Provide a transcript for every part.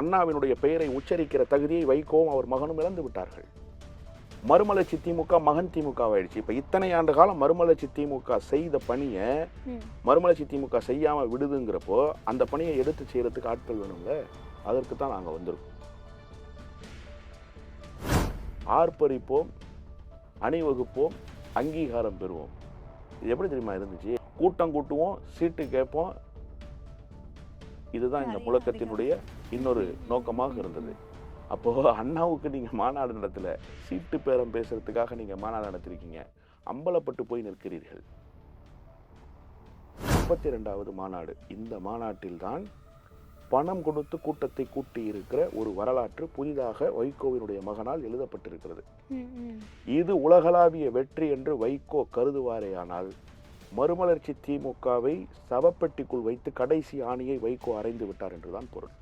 அண்ணாவினுடைய பெயரை உச்சரிக்கிற தகுதியை வைகோவும் அவர் மகனும் இழந்து விட்டார்கள். மறுமலர்ச்சி திமுக மகன் திமுக ஆயிடுச்சு. இப்ப இத்தனை ஆண்டு காலம் மறுமலர்ச்சி திமுக செய்த பணியை. மறுமலர்ச்சி திமுக செய்யாம விடுதுங்கிறப்போ அந்த பணியை எடுத்து செய்யறதுக்கு ஆட்கள் வேணும்ல? அதற்கு தான் நாங்க வந்திருக்கோம். ஆர்ப்பரிப்போம் அணிவகுப்போம் அங்கீகாரம் பெறுவோம். இது எப்படி தெரியுமா இருந்துச்சு? கூட்டம் கூட்டுவோம் சீட்டு கேட்போம். இதுதான் இந்த முழக்கத்தினுடைய இன்னொரு நோக்கமாக இருந்தது. அப்போ அண்ணாவுக்கு நீங்க மாநாடு நடத்தல சீட்டு பேரம் பேசுறதுக்காக நீங்க மாநாடு நடத்திருக்கீங்க. அம்பலப்பட்டு போய் நிற்கிறீர்கள். முப்பத்தி ரெண்டாவது மாநாடு. இந்த மாநாட்டில் தான் பணம் கொடுத்து கூட்டத்தை கூட்டி இருக்கிற ஒரு வரலாற்று புதிதாக வைகோவினுடைய மகனால் எழுதப்பட்டிருக்கிறது. இது உலகளாவிய வெற்றி என்று வைகோ கருதுவாரேயானால் மறுமலர்ச்சி திமுகவை சவப்பெட்டிக்குள் வைத்து கடைசி ஆணியை வைகோ அறைந்து விட்டார் என்றுதான் பொருள்.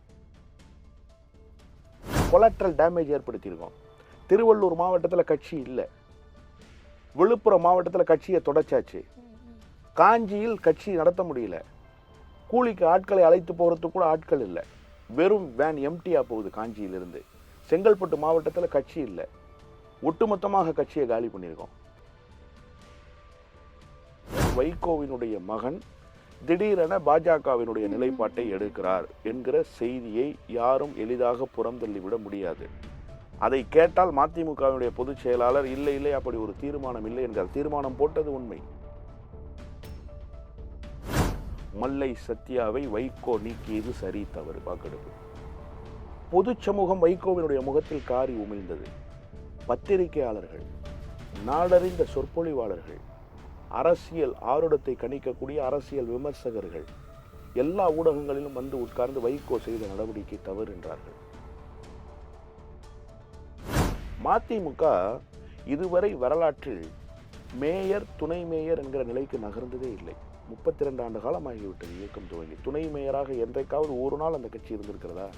Collateral damage ஏற்படுத்தியிருக்கோம். திருவள்ளூர் மாவட்டத்தில் கட்சி இல்லை. விழுப்புரம் மாவட்டத்தில் கட்சியை தொடச்சாச்சு. காஞ்சியில் கட்சி நடத்த முடியல. கூலிக்கு ஆட்களை அழைத்து போகிறதுக்கு கூட ஆட்கள் இல்லை. வெறும் வேன் எம்டியாக போகுது காஞ்சியிலிருந்து. செங்கல்பட்டு மாவட்டத்தில் கட்சி இல்லை. ஒட்டுமொத்தமாக கட்சியை காலி பண்ணியிருக்கோம். வைகோவினுடைய மகன் திடீரென பாஜகவினுடைய நிலைப்பாட்டை எடுக்கிறார் என்கிற செய்தியை யாரும் எளிதாக புறந்தள்ளிவிட முடியாது. அதை கேட்டால் மதிமுகவினுடைய பொதுச் செயலாளர் இல்லை இல்லை அப்படி ஒரு தீர்மானம் இல்லை என்றால் தீர்மானம் போட்டது உண்மை. மல்லை சத்யாவை வைகோ நீக்கியது சரி தவறு. வாக்கெடுப்பு. பொது சமூகம் வைகோவினுடைய முகத்தில் காரி உமிழ்ந்தது. பத்திரிகையாளர்கள் நாடறிந்த சொற்பொழிவாளர்கள் அரசியல் ஆருடத்தை கணிக்கக்கூடிய அரசியல் விமர்சகர்கள் எல்லா ஊடகங்களிலும் வந்து உட்கார்ந்து வைகோ செய்த நடவடிக்கை தவறு என்றார்கள். மதிமுக இதுவரை வரலாற்றில் மேயர் துணை மேயர் என்கிற நிலைக்கு நகர்ந்ததே இல்லை. முப்பத்தி ரெண்டு ஆண்டு காலம் ஆகிவிட்டது இயக்கம் துவங்கி. துணை மேயராக என்றைக்காவது ஒரு நாள் அந்த கட்சி இருந்திருக்கிறதா?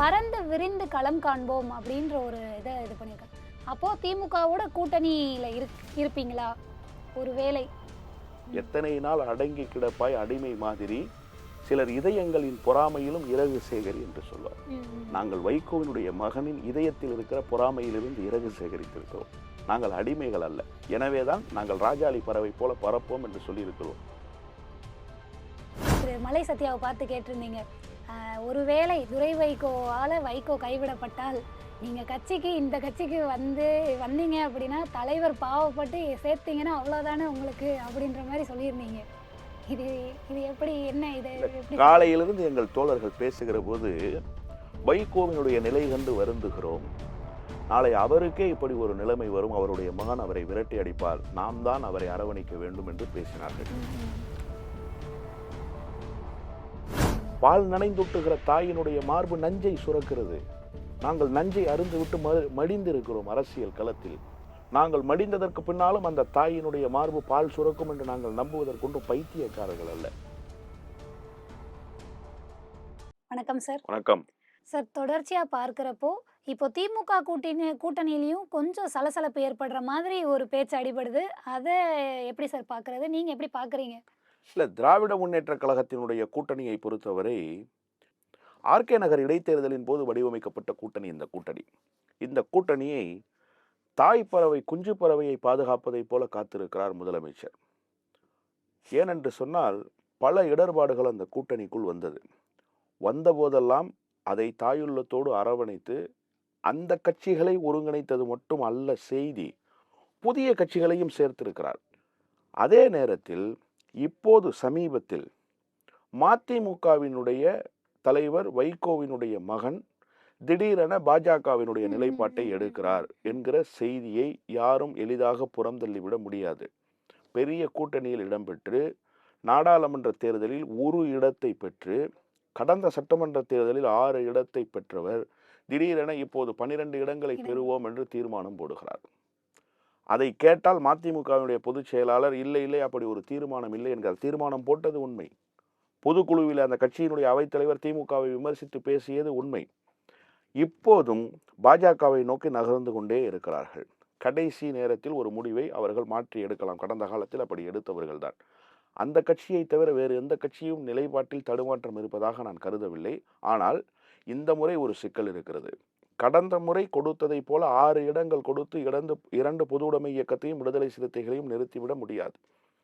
பறந்து விரிந்து களம் காண்போம் அப்படின்ற ஒரு இதை இது பண்ணியிருக்காங்க. அப்போ திமுகவோட கூட்டணியில இருக் இருப்பீங்களா? ஒருவேளை. எத்தனை நாள் அடங்கி கிடப்பாய் அடிமை மாதிரி சிலர் இதயங்களின் பொறாமையிலும் இறகு சேகரி என்று சொல்வார். நாங்கள் வைகோவினுடைய மகனின் இதயத்தில் இருக்கிற பொறாமையிலிருந்து இறகு சேகரித்திருக்கிறோம் நாங்கள் அடிமைகள் அல்ல. எனவேதான் நாங்கள் ராஜாளி பறவை போல பறப்போம் என்று சொல்லியிருக்கிறோம். திரு. மலை சத்யாவை பார்த்து கேட்டிருந்தீங்க. ஒருவேளை துரை வைகோவால வைகோ கைவிடப்பட்டால் நீங்க கட்சிக்கு இந்த கட்சிக்கு வந்து வந்தீங்க அப்படின்னா தலைவர் பாவப்பட்டு சேர்த்தீங்கன்னா அவ்வளவுதானே உங்களுக்கு அப்படின்ற மாதிரி சொல்லியிருந்தீங்க. இது இது எப்படி என்ன இது காலையிலிருந்து எங்கள் தோழர்கள் பேசுகிற போது வைகோவினுடைய நிலை கண்டு வருந்துகிறோம். நாளை அவருக்கே இப்படி ஒரு நிலைமை வரும். அவருடைய மகன் அவரை விரட்டி அடிப்பார். நாம் தான் அவரை அரவணைக்க வேண்டும் என்று பேசினார்கள். பால் நனைந்துட்டுகிற தாயினுடைய மார்பு நஞ்சை சுரக்கிறது. நாங்கள் நஞ்சை அருந்துவிட்டு ம மடிந்திருக்கிறோம் அரசியல் களத்தில். நாங்கள் மடிந்ததற்கு பின்னாலும் அந்த தாயினுடைய மார்பு பால் சுரக்கும் என்று நாங்கள் நம்புவதற்கொண்டு பைத்தியக்காரர்கள் அல்ல. வணக்கம் சார். வணக்கம். சார் தொடர்ச்சியா பார்க்கிறப்போ இப்போ திமுக கூட்டணி கூட்டணியிலையும் கொஞ்சம் சலசலப்பு ஏற்படுற மாதிரி ஒரு பேச்சு அடிபடுது. அதை எப்படி சார் பார்க்கறது? நீங்க எப்படி பார்க்கறீங்க? இல்ல திராவிட முன்னேற்ற கழகத்தினுடைய கூட்டணியை பொறுத்தவரை ஆர்கே நகர் இடைத்தேர்தலின் போது வடிவமைக்கப்பட்ட கூட்டணி இந்த கூட்டணி. இந்த கூட்டணியை தாய் பறவை குஞ்சு பறவையை பாதுகாப்பதைப் போல காத்திருக்கிறார் முதலமைச்சர். ஏனென்று சொன்னால் பல இடர்பாடுகள் அந்த கூட்டணிக்குள் வந்தது. வந்தபோதெல்லாம் அதை தாயுள்ளத்தோடு அரவணைத்து அந்த கட்சிகளை ஒருங்கிணைத்தது மட்டும் அல்ல செய்தி புதிய கட்சிகளையும் சேர்த்திருக்கிறார். அதே நேரத்தில் இப்போது சமீபத்தில் மதிமுகவினுடைய தலைவர் வைகோவினுடைய மகன் திடீரென பாஜகவினுடைய நிலைப்பாட்டை எடுக்கிறார் என்கிற செய்தியை யாரும் எளிதாக புறந்தள்ளிவிட முடியாது. பெரிய கூட்டணியில் இடம்பெற்று நாடாளுமன்ற தேர்தலில் ஒரு இடத்தை பெற்று கடந்த சட்டமன்ற தேர்தலில் ஆறு இடத்தை பெற்றவர் திடீரென இப்போது பன்னிரண்டு இடங்களை. பெறுவோம் என்று தீர்மானம் போடுகிறார். அதை கேட்டால் மதிமுகவினுடைய பொதுச் செயலாளர் இல்லை இல்லை அப்படி ஒரு தீர்மானம் இல்லை என்கிறார். தீர்மானம் போட்டது உண்மை. பொதுக்குழுவில் அந்த கட்சியினுடைய அவைத்தலைவர் திமுகவை விமர்சித்து பேசியது உண்மை. இப்போதும் பாஜகவை நோக்கி நகர்ந்து கொண்டே இருக்கிறார்கள். கடைசி நேரத்தில் ஒரு முடிவை அவர்கள் மாற்றி எடுக்கலாம். கடந்த காலத்தில் அப்படி எடுத்தவர்கள்தான் அந்த கட்சியை தவிர வேறு எந்த கட்சியும் நிலைப்பாட்டில் தடுமாற்றம் இருப்பதாக நான் கருதவில்லை. ஆனால் இந்த முறை ஒரு சிக்கல் இருக்கிறது. கடந்த முறை கொடுத்ததைப் போல ஆறு இடங்கள் கொடுத்து இரண்டு இரண்டு பொது உடைமை இயக்கத்தையும் விடுதலை சிறுத்தைகளையும் நிறுத்திவிட முடியாது.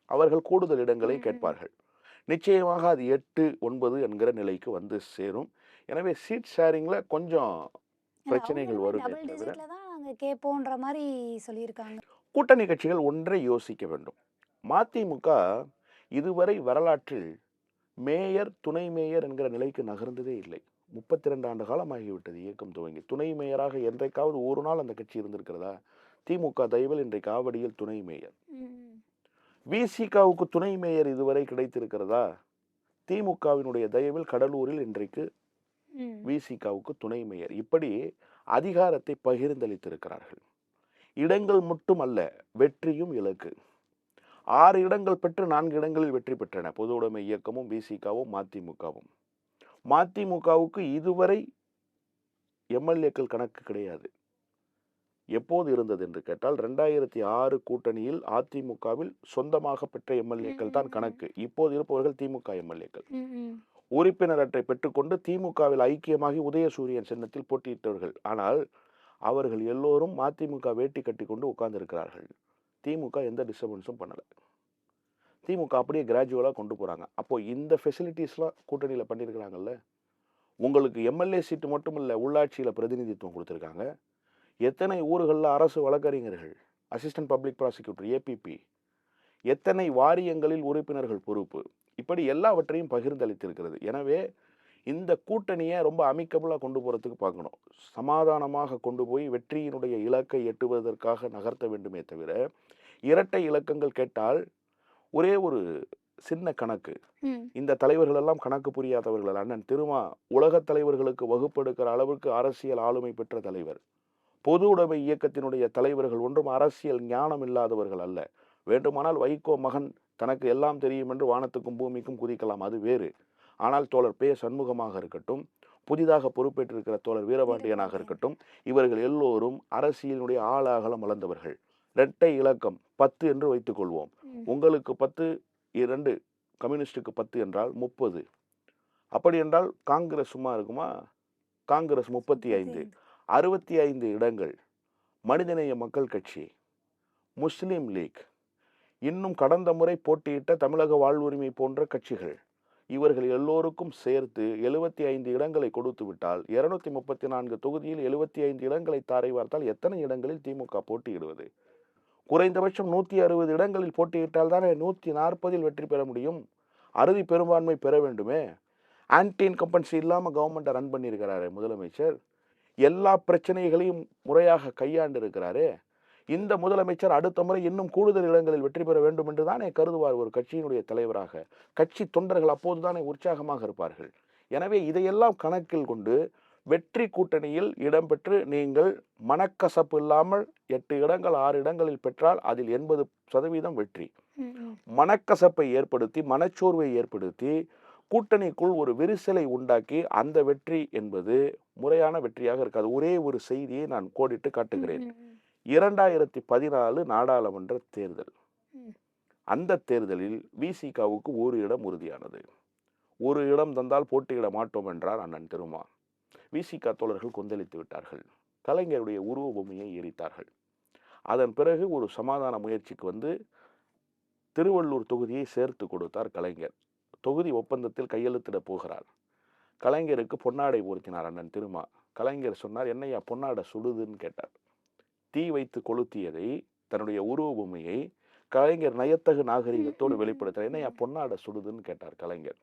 அவர்கள் கூடுதல் இடங்களை. கேட்பார்கள். நிச்சயமாக அது எட்டு ஒன்பது என்கிற நிலைக்கு வந்து சேரும். எனவே சீட் ஷேரிங்ல கொஞ்சம் பிரச்சனைகள் வருமே கேட்போன்ற மாதிரி சொல்லியிருக்காங்க. கூட்டணி கட்சிகள் ஒன்றை யோசிக்க வேண்டும். மதிமுக இதுவரை வரலாற்றில் மேயர் துணை மேயர் என்கிற நிலைக்கு நகர்ந்ததே இல்லை. முப்பத்தி ரெண்டு ஆண்டு காலம் ஆகிவிட்டது இயக்கம் துவங்கி துணை மேயராக என்றைக்காவது ஒரு நாள் அந்த கட்சி இருந்திருக்கிறதா? திமுக தயவில் இன்றைக்கு ஆவடியில் துணை மேயர். விசிகாவுக்கு துணை மேயர் இதுவரை கிடைத்திருக்கிறதா? திமுகவினுடைய தயவில் கடலூரில் இன்றைக்கு விசிகாவுக்கு துணை மேயர். இப்படி அதிகாரத்தை பகிர்ந்தளித்திருக்கிறார்கள். இடங்கள் மட்டுமல்ல வெற்றியும் இலக்கு. ஆறு இடங்கள் பெற்று நான்கு இடங்களில் வெற்றி பெற்றன. பொது உடைமை இயக்கமும் விசிகாவும் மதிமுகவும். மதிமுகவுக்கு இதுவரை எம்எல்ஏக்கள் கணக்கு கிடையாது. எப்போது இருந்தது என்று கேட்டால் ரெண்டாயிரத்தி ஆறு கூட்டணியில் அதிமுகவில் சொந்தமாக பெற்ற எம்எல்ஏக்கள் தான். கணக்கு. இப்போது இருப்பவர்கள் திமுக எம்எல்ஏக்கள். உறுப்பினர் அட்டை பெற்றுக்கொண்டு திமுகவில் ஐக்கியமாகி உதயசூரியன் சின்னத்தில் போட்டியிட்டவர்கள். ஆனால் அவர்கள் எல்லோரும் மதிமுக வேட்டி கட்டி கொண்டு உட்கார்ந்திருக்கிறார்கள். திமுக எந்த டிஸ்டர்பன்ஸும் பண்ணலை. திமுக அப்படியே கிராஜுவலாக கொண்டு போகிறாங்க அப்போ இந்த ஃபெசிலிட்டிஸ்லாம் கூட்டணியில் பண்ணியிருக்கிறாங்கல்ல உங்களுக்கு எம்எல்ஏ சீட்டு மட்டும் இல்லை உள்ளாட்சியில் பிரதிநிதித்துவம் கொடுத்துருக்காங்க. எத்தனை ஊர்களில் அரசு வழக்கறிஞர்கள் அசிஸ்டன்ட் பப்ளிக் ப்ராசிக்யூட்டர் ஏபிபி எத்தனை வாரியங்களில் உறுப்பினர்கள் பொறுப்பு? இப்படி எல்லாவற்றையும் பகிர்ந்தளித்திருக்கிறது. எனவே இந்த கூட்டணியை ரொம்ப அமிக்கபுளாக கொண்டு போகிறதுக்கு பார்க்கணும். சமாதானமாக கொண்டு போய் வெற்றியினுடைய இலக்கை எட்டுவதற்காக நகர்த்த வேண்டுமே தவிர இரட்டை இலக்கங்கள் கேட்டால் ஒரே ஒரு சின்ன கணக்கு. இந்த தலைவர்கள் எல்லாம் கணக்கு புரியாதவர்கள். அண்ணன் திருமா உலகத் தலைவர்களுக்கு வகுப்பெடுக்கிற அளவுக்கு அரசியல் ஆளுமை பெற்ற தலைவர். பொது உடைமை இயக்கத்தினுடைய தலைவர்கள் ஒன்றும் அரசியல் ஞானம் இல்லாதவர்கள் அல்ல. வேண்டுமானால் வைகோ மகன் தனக்கு எல்லாம் தெரியும் என்று வானத்துக்கும் பூமிக்கும் குதிக்கலாம் அது வேறு. ஆனால் தோழர் பே சண்முகமாக இருக்கட்டும் புதிதாக பொறுப்பேற்றிருக்கிற தோழர் வீரபாண்டியனாக வீரபாண்டியன். இருக்கட்டும் இவர்கள் எல்லோரும் அரசியலினுடைய ஆளாகலம் வளர்ந்தவர்கள் இரட்டை இலக்கம் பத்து என்று வைத்துக்கொள்வோம். உங்களுக்கு பத்து இரண்டு கம்யூனிஸ்டுக்கு பத்து என்றால் முப்பது. அப்படி என்றால் காங்கிரஸ் சும்மா இருக்குமா? காங்கிரஸ் முப்பத்தி ஐந்து. அறுபத்தி ஐந்து இடங்கள். மனிதநேய மக்கள் கட்சி. முஸ்லீம் லீக். இன்னும் கடந்த முறை போட்டியிட்ட தமிழக வாழ்வுரிமை போன்ற கட்சிகள். இவர்கள் எல்லோருக்கும் சேர்த்து எழுபத்தி ஐந்து இடங்களை கொடுத்து விட்டால் இருநூத்தி முப்பத்தி நான்கு தொகுதியில் எழுபத்தி ஐந்து இடங்களை தாரை வார்த்தால் எத்தனை இடங்களில் திமுக போட்டியிடுவது? குறைந்தபட்சம் நூற்றி அறுபது இடங்களில் போட்டியிட்டால் தானே நூற்றி நாற்பதில் வெற்றி பெற முடியும்? அறுதி பெரும்பான்மை பெற வேண்டுமே? ஆன்டி இன்கம்பன்சி இல்லாமல் கவர்மெண்ட்டை ரன் பண்ணியிருக்கிறாரு முதலமைச்சர். எல்லா பிரச்சனைகளையும் முறையாக கையாண்டு இருக்கிறாரு இந்த முதலமைச்சர் அடுத்த முறை இன்னும் கூடுதல் இடங்களில் வெற்றி பெற வேண்டும் என்று தானே கருதுவார் ஒரு கட்சியினுடைய தலைவராக. கட்சி தொண்டர்கள் அப்போது தானே உற்சாகமாக இருப்பார்கள். எனவே இதையெல்லாம் கணக்கில் கொண்டு வெற்றி கூட்டணியில் இடம்பெற்று நீங்கள் மனக்கசப்பு இல்லாமல் எட்டு இடங்கள் ஆறு இடங்களில் பெற்றால் அதில் எண்பது சதவீதம் வெற்றி. மனக்கசப்பை ஏற்படுத்தி மனச்சோர்வை ஏற்படுத்தி கூட்டணிக்குள் ஒரு விரிசலை உண்டாக்கி அந்த வெற்றி என்பது முறையான வெற்றியாக இருக்காது. ஒரே ஒரு செய்தியை நான் கோடிட்டு காட்டுகிறேன். இரண்டாயிரத்தி பதினாலு நாடாளுமன்ற தேர்தல். அந்த தேர்தலில் விசிகாவுக்கு ஒரு இடம் உறுதியானது. ஒரு இடம் தந்தால் போட்டியிட மாட்டோம் என்றார் அண்ணன் திருமா. விசிகா தோழர்கள் கொந்தளித்து விட்டார்கள். கலைஞருடைய உருவ பொம்மையை எரித்தார்கள். அதன் பிறகு ஒரு சமாதான முயற்சிக்கு வந்து திருவள்ளூர் தொகுதியை சேர்த்து கொடுத்தார் கலைஞர். தொகுதி ஒப்பந்தத்தில் கையெழுத்திட போகிறார். கலைஞருக்கு பொன்னாடை பொருத்தினார் அண்ணன் திருமா. கலைஞர் சொன்னார் என்னையா பொன்னாடை சுடுதுன்னு கேட்டார். தீ வைத்து கொளுத்தியதை தன்னுடைய உருவ பொம்மையை கலைஞர் நயத்தகு நாகரிகத்தோடு வெளிப்படுத்தினார். என்னையா பொன்னாடை சுடுதுன்னு கேட்டார் கலைஞர்.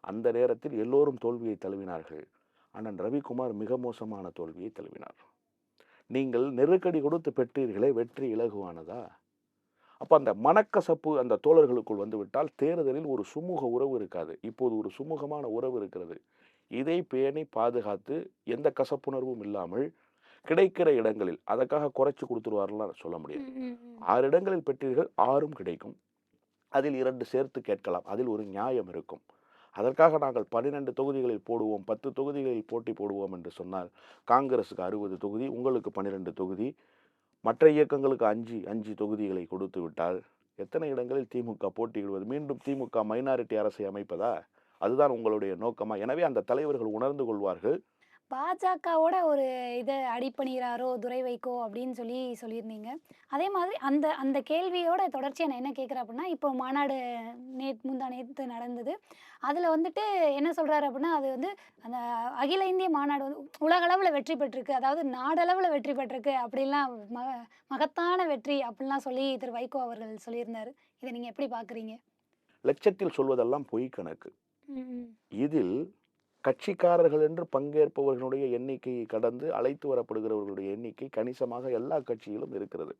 அந்த நேரத்தில் எல்லோரும் தோல்வியை தழுவினார்கள். அண்ணன் ரவிக்குமார் மிக மோசமான தோல்வியை தழுவினார். நீங்கள் நெருக்கடி கொடுத்து பெற்றீர்களே வெற்றி இலகுவானதா? அப்போ அந்த மனக்கசப்பு அந்த தோழர்களுக்குள் வந்துவிட்டால் தேர்தலில் ஒரு சுமூக உறவு இருக்காது. இப்போது ஒரு சுமூகமான உறவு இருக்கிறது. இதை பேணி பாதுகாத்து எந்த கசப்புணர்வும் இல்லாமல் கிடைக்கிற இடங்களில் அதற்காக குறைச்சி கொடுத்துருவாருலாம் சொல்ல முடியாது. ஆறு இடங்களில் பெற்றீர்கள் ஆறும் கிடைக்கும். அதில் இரண்டு சேர்த்து கேட்கலாம். அதில் ஒரு நியாயம் இருக்கும். அதற்காக நாங்கள் பன்னிரெண்டு தொகுதிகளில் போடுவோம் பத்து தொகுதிகளில் போட்டி போடுவோம் என்று சொன்னால் காங்கிரஸுக்கு அறுபது தொகுதி உங்களுக்கு பன்னிரெண்டு தொகுதி மற்ற இயக்கங்களுக்கு அஞ்சு அஞ்சு தொகுதிகளை கொடுத்து விட்டால் எத்தனை இடங்களில் திமுக போட்டியிடுவது? மீண்டும் திமுக மைனாரிட்டி அரசை அமைப்பதா? அதுதான் உங்களுடைய நோக்கமா? எனவே அந்த தலைவர்கள் உணர்ந்து கொள்வார்கள். பாஜகவோட ஒரு இதை அடிப்பணிகிறாரோ துரை வைகோ அப்படின்னு சொல்லி சொல்லியிருந்தீங்க. அதே மாதிரி அந்த அந்த கேள்வியோட தொடர்ச்சியாக நான் என்ன கேட்குறேன் அப்படின்னா இப்போ மாநாடு நேத் முந்தா நேற்று நடந்தது. அதில் வந்துட்டு என்ன சொல்கிறாரு அப்படின்னா அது வந்து அந்த அகில இந்திய மாநாடு வந்து உலகளவில் வெற்றி பெற்றிருக்கு. அதாவது நாடளவில் வெற்றி பெற்றிருக்கு அப்படிலாம் மக மகத்தான வெற்றி அப்படிலாம் சொல்லி திரு வைகோ அவர்கள் சொல்லியிருந்தாரு. இதை நீங்கள் எப்படி பார்க்குறீங்க லட்சத்தில் சொல்வதெல்லாம் பொய் கணக்கு இதில் கட்சிக்காரர்கள் என்று பங்கேற்பவர்களுடைய எண்ணிக்கையை கடந்து அழைத்து வரப்படுகிறவர்களுடைய எண்ணிக்கை கணிசமாக எல்லா கட்சியிலும் இருக்கிறது.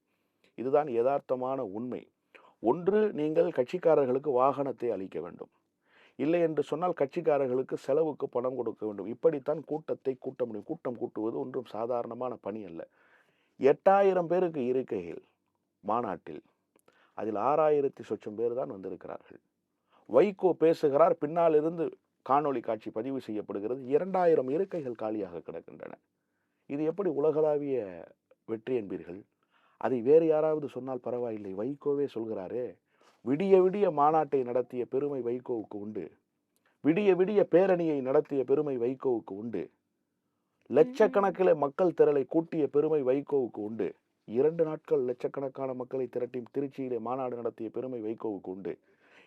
இதுதான் யதார்த்தமான உண்மை. ஒன்று நீங்கள் கட்சிக்காரர்களுக்கு வாகனத்தை அளிக்க வேண்டும். இல்லை என்று சொன்னால் கட்சிக்காரர்களுக்கு செலவுக்கு பணம் கொடுக்க வேண்டும். இப்படித்தான் கூட்டத்தை கூட்ட முடியும். கூட்டம் கூட்டுவது ஒன்றும் சாதாரணமான பணி அல்ல. எட்டாயிரம் பேருக்கு இருக்கையில் மாநாட்டில் அதில் ஆறாயிரத்தி சொச்சம் பேர் தான் வந்திருக்கிறார்கள். வைகோ பேசுகிறார் பின்னால் இருந்து காணொளி காட்சி பதிவு செய்யப்படுகிறது. இரண்டாயிரம் இருக்கைகள் காலியாக கிடக்கின்றன. இது எப்படி உலகளாவிய வெற்றி என்பீர்கள்? அதை வேறு யாராவது சொன்னால் பரவாயில்லை. வைகோவே சொல்கிறாரே விடிய விடிய மாநாட்டை நடத்திய பெருமை வைகோவுக்கு உண்டு. விடிய விடிய பேரணியை நடத்திய பெருமை வைகோவுக்கு உண்டு. லட்சக்கணக்கில் மக்கள் திரளை கூட்டிய பெருமை வைகோவுக்கு உண்டு. இரண்டு நாட்கள் லட்சக்கணக்கான மக்களை திரட்டி திருச்சியிலே மாநாடு நடத்திய பெருமை வைகோவுக்கு உண்டு.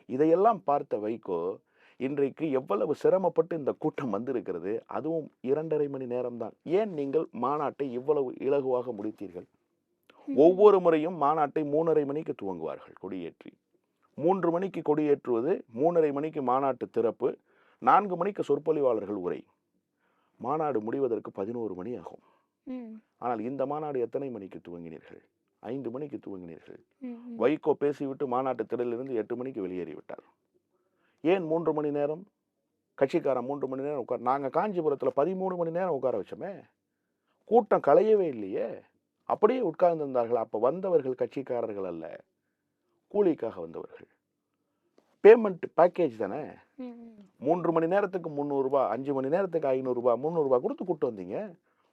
இதையெல்லாம் பார்த்த வைகோ இன்றைக்கு எவ்வளவு சிரமப்பட்டு இந்த கூட்டம் வந்திருக்கிறது அதுவும் இரண்டரை மணி நேரம்தான். ஏன் நீங்கள் மாநாட்டை இவ்வளவு இலகுவாக முடித்தீர்கள்? ஒவ்வொரு முறையும் மாநாட்டை மூணரை மணிக்கு துவங்குவார்கள் கொடியேற்றி. மூன்று மணிக்கு கொடியேற்றுவது மூணரை மணிக்கு மாநாட்டு திறப்பு நான்கு மணிக்கு சொற்பொழிவாளர்கள் உரை. மாநாடு முடிவதற்கு பதினோரு மணி ஆகும். ஆனால் இந்த மாநாடு எத்தனை மணிக்கு துவங்கினீர்கள்? ஐந்து மணிக்கு துவங்கினீர்கள். வைகோ பேசிவிட்டு மாநாட்டு திடலிலிருந்து எட்டு மணிக்கு வெளியேறிவிட்டார். ஏன் மூன்று மணி நேரம்? கட்சிக்காரன் மூன்று மணி நேரம் உட்கார் நாங்கள் காஞ்சிபுரத்தில் பதிமூணு மணி நேரம் உட்கார வச்சோமே கூட்டம் களையவே இல்லையே அப்படியே உட்கார்ந்திருந்தார்கள். அப்போ வந்தவர்கள் கட்சிக்காரர்கள் அல்ல கூலிக்காக வந்தவர்கள். பேமெண்ட் பேக்கேஜ் தானே. மூன்று மணி நேரத்துக்கு முந்நூறுரூபா அஞ்சு மணி நேரத்துக்கு ஐநூறுரூபா முந்நூறுரூபா கொடுத்து கூட்டம் வந்தீங்க.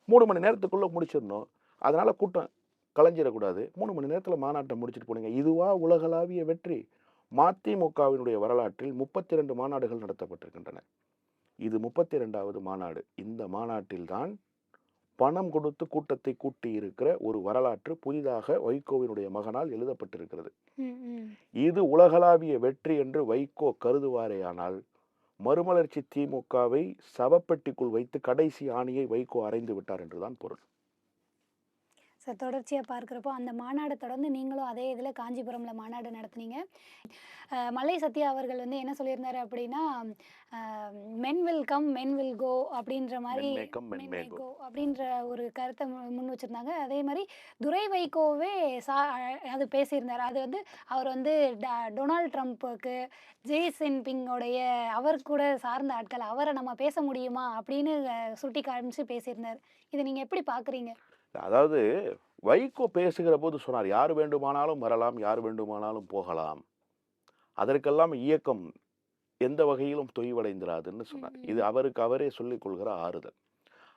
மூணு மணி நேரத்துக்குள்ளே முடிச்சிடணும். அதனால் கூட்டம் கலைஞ்சிடக்கூடாது. மூணு மணி நேரத்தில் மாநாட்டை முடிச்சிட்டு போனீங்க. இதுவா உலகளாவிய வெற்றி. மதிமுகவினுடைய வரலாற்றில் முப்பத்தி ரெண்டு மாநாடுகள் நடத்தப்பட்டிருக்கின்றன. இது முப்பத்தி ரெண்டாவது மாநாடு. இந்த மாநாட்டில்தான் பணம் கொடுத்து கூட்டத்தை கூட்டி இருக்கிற ஒரு வரலாற்று புதிதாக வைகோவினுடைய மகனால் எழுதப்பட்டிருக்கிறது. இது உலகளாவிய வெற்றி என்று வைகோ கருதுவாரேயானால் மறுமலர்ச்சி திமுகவை சவப்பெட்டிக்குள் வைத்து கடைசி ஆணியை வைகோ அறைந்து விட்டார் என்றுதான் பொருள். சார் தொடர்ச்சியாக பார்க்குறப்போ அந்த மாநாடு தொடர்ந்து நீங்களும் அதே இதில் காஞ்சிபுரமில் மாநாடு நடத்துனீங்க. மல்லை சத்யா அவர்கள் வந்து என்ன சொல்லியிருந்தாரு அப்படின்னா men will come men will go அப்படின்ற மாதிரி may go. go அப்படின்ற ஒரு கருத்தை மு- முன் வச்சிருந்தாங்க. அதே மாதிரி துரை வைகோவே சா அது பேசியிருந்தார். அது வந்து அவர் வந்து டொனால்ட் ட்ரம்ப்புக்கு ஜெய் ஜின்பிங்கோடைய அவர் கூட சார்ந்த ஆட்கள் அவரை நம்ம பேச முடியுமா அப்படின்னு சுட்டி காமிச்சு பேசியிருந்தார். இதை நீங்கள் எப்படி பார்க்குறீங்க அதாவது வைகோ பேசுகிற போது சொன்னார் யார் வேண்டுமானாலும் வரலாம் யார் வேண்டுமானாலும் போகலாம். அதற்கெல்லாம் இயக்கம் எந்த வகையிலும் தொய்வடைந்திராதுன்னு சொன்னார். இது அவருக்கு அவரே சொல்லிக் கொள்கிற ஆறுதல்.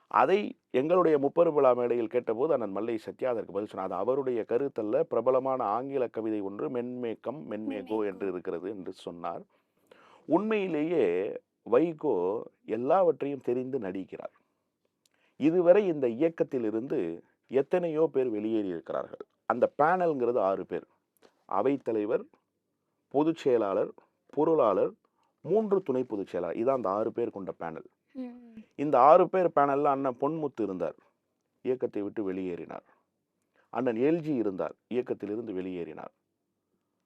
அதை எங்களுடைய முப்பெரும் விழா மேடையில் கேட்டபோது அண்ணன் மல்லை சத்யா அதற்கு பதில் சொன்னார் அது அவருடைய கருத்தல்ல பிரபலமான ஆங்கில கவிதை ஒன்று மென்மேக்கம் மென்மேகோ மென்மேகோ. என்று இருக்கிறது என்று சொன்னார். உண்மையிலேயே வைகோ எல்லாவற்றையும் தெரிந்து நடிக்கிறார். இதுவரை இந்த இயக்கத்திலிருந்து எத்தனையோ பேர் வெளியேறி இருக்கிறார்கள். அந்த பேனல்ங்கிறது ஆறு பேர். அவைத்தலைவர் பொதுச் செயலாளர் பொருளாளர் மூன்று துணை பொதுச் செயலாளர். இதான் அந்த ஆறு பேர் கொண்ட பேனல். இந்த ஆறு பேர் பேனல்ல அண்ணன் பொன்முத்து இருந்தார். இயக்கத்தை விட்டு வெளியேறினார். அண்ணன் எல்ஜி இருந்தார். இயக்கத்திலிருந்து வெளியேறினார்.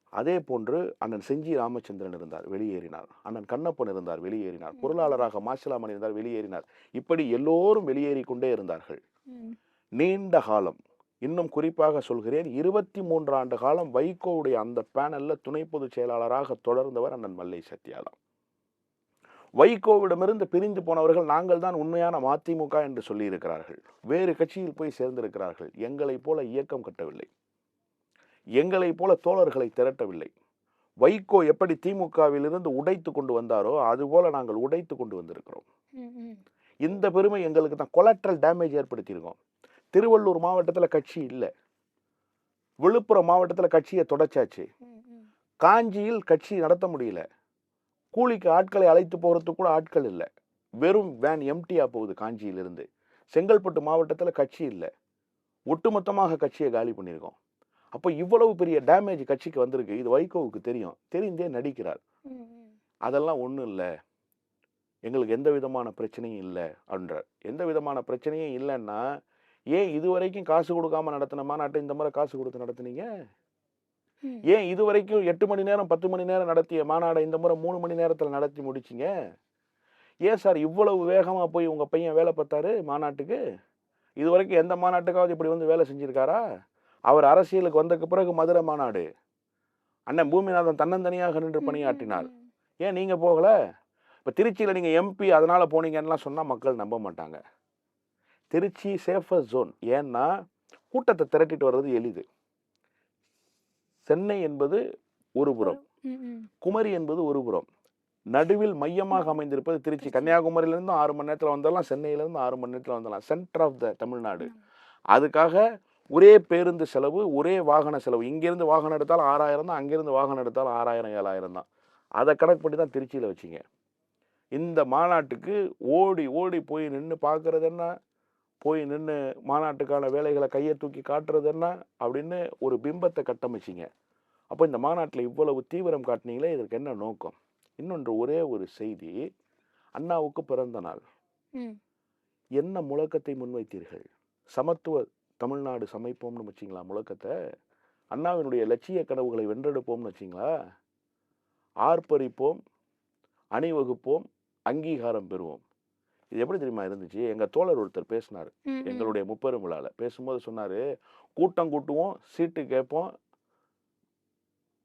அதே போன்று அண்ணன் செஞ்சி ராமச்சந்திரன் இருந்தார். வெளியேறினார். அண்ணன் கண்ணப்பன் இருந்தார். வெளியேறினார். பொருளாளராக மாசிலாமன் இருந்தார். வெளியேறினார். இப்படி எல்லோரும் வெளியேறி கொண்டே இருந்தார்கள். நீண்ட காலம். இன்னும் குறிப்பாக சொல்கிறேன் இருபத்தி மூன்று ஆண்டு காலம் வைகோவுடைய அந்த பேனல்ல துணை பொதுச் செயலாளராக தொடர்ந்தவர் அண்ணன் மல்லை சத்யாலாம் வைகோவிடமிருந்து பிரிந்து போனவர்கள் நாங்கள் தான் உண்மையான மதிமுக என்று சொல்லியிருக்கிறார்கள். வேறு கட்சியில் போய் சேர்ந்திருக்கிறார்கள். எங்களைப் போல இயக்கம் கட்டவில்லை. எங்களைப் போல தோழர்களை திரட்டவில்லை. வைகோ எப்படி திமுகவிலிருந்து உடைத்து கொண்டு வந்தாரோ அதுபோல நாங்கள் உடைத்து கொண்டு வந்திருக்கிறோம். இந்த பெருமை எங்களுக்கு தான். Collateral damage ஏற்படுத்தியிருக்கோம். திருவள்ளூர் மாவட்டத்தில் கட்சி இல்லை. விழுப்புரம் மாவட்டத்தில் கட்சியை தொடச்சாச்சு. காஞ்சியில் கட்சி நடத்த முடியல. கூலிக்கு ஆட்களை அழைத்து போகிறதுக்கு கூட ஆட்கள் இல்லை. வெறும் வேன் எம்டியாக போகுது காஞ்சியிலிருந்து. செங்கல்பட்டு மாவட்டத்தில் கட்சி இல்லை. ஒட்டுமொத்தமாக கட்சியை காலி பண்ணியிருக்கோம் அப்போ இவ்வளவு பெரிய டேமேஜ் கட்சிக்கு வந்திருக்கு. இது வைகோவுக்கு தெரியும். தெரிந்தே நடிக்கிறார். அதெல்லாம் ஒன்றும் இல்லை. எங்களுக்கு எந்த விதமான பிரச்சனையும் இல்லை. அப்படின்றார் எந்த விதமான பிரச்சனையும் இல்லைன்னா ஏன் இது வரைக்கும் காசு கொடுக்காம நடத்தின மாநாட்டை இந்த முறை காசு கொடுத்து நடத்துனீங்க. ஏன் இது வரைக்கும் எட்டு மணி நேரம் பத்து மணி நேரம் நடத்திய மாநாடை இந்த முறை மூணு மணி நேரத்தில் நடத்தி முடிச்சிங்க? ஏன் சார் இவ்வளவு வேகமாக போய் உங்கள் பையன் வேலை பார்த்தாரு மாநாட்டுக்கு? இது வரைக்கும் எந்த மாநாட்டுக்காவது இப்படி வந்து வேலை செஞ்சிருக்காரா? அவர் அரசியலுக்கு வந்தக்கு பிறகு மதுரை மாநாடு. அண்ணன் பூமிநாதன் தன்னந்தனியாக நின்று பணியாற்றினார். ஏன் நீங்கள் போகல? இப்போ திருச்சியில் நீங்கள் எம்பி அதனால் போனீங்கன்னுலாம் சொன்னால் மக்கள் நம்ப மாட்டாங்க. திருச்சி சேஃபர் ஜோன் ஏன்னா கூட்டத்தை திரட்டிட்டு வர்றது எளிது. சென்னை என்பது ஒரு புறம். குமரி என்பது ஒரு புறம். நடுவில் மையமாக அமைந்திருப்பது திருச்சி. கன்னியாகுமரியிலேருந்து ஆறு மணி நேரத்தில் வந்துடலாம் சென்னையிலேருந்து ஆறு மணி நேரத்தில் வந்துடலாம் சென்டர் ஆஃப் த தமிழ்நாடு. அதுக்காக ஒரே பேருந்து செலவு ஒரே வாகன செலவு. இங்கேருந்து வாகனம் எடுத்தாலும் ஆறாயிரம் தான் அங்கேருந்து வாகனம் எடுத்தாலும் ஆறாயிரம் ஏழாயிரம் தான். அதை கணக்கு பண்ணி தான் திருச்சியில் வச்சிங்க. இந்த மாநாட்டுக்கு ஓடி ஓடி போய் நின்று பார்க்கறது என்ன? போய் நின்று மாநாட்டுக்கான வேலைகளை கையை தூக்கி காட்டுறது என்ன அப்படின்னு ஒரு பிம்பத்தை கட்டமைச்சிங்க. அப்போ இந்த மாநாட்டில் இவ்வளவு தீவிரம் காட்டினீங்களே இதற்கு என்ன நோக்கம்? இன்னொன்று ஒரே ஒரு செய்தி அண்ணாவுக்கு பிறந்த நாள். என்ன முழக்கத்தை முன்வைத்தீர்கள்? சமத்துவ தமிழ்நாடு சமைப்போம்னு வச்சிங்களா முழக்கத்தை? அண்ணாவினுடைய லட்சிய கனவுகளை வென்றெடுப்போம்னு வச்சிங்களா? ஆர்ப்பரிப்போம் அணிவகுப்போம் அங்கீகாரம் பெறுவோம். இது எப்படி தெரியுமா இருந்துச்சு? எங்கள் தோழர் ஒருத்தர் பேசினார். எங்களுடைய முப்பெரும் விழாவில் பேசும்போது சொன்னார் கூட்டம் கூட்டுவோம் சீட்டு கேட்போம்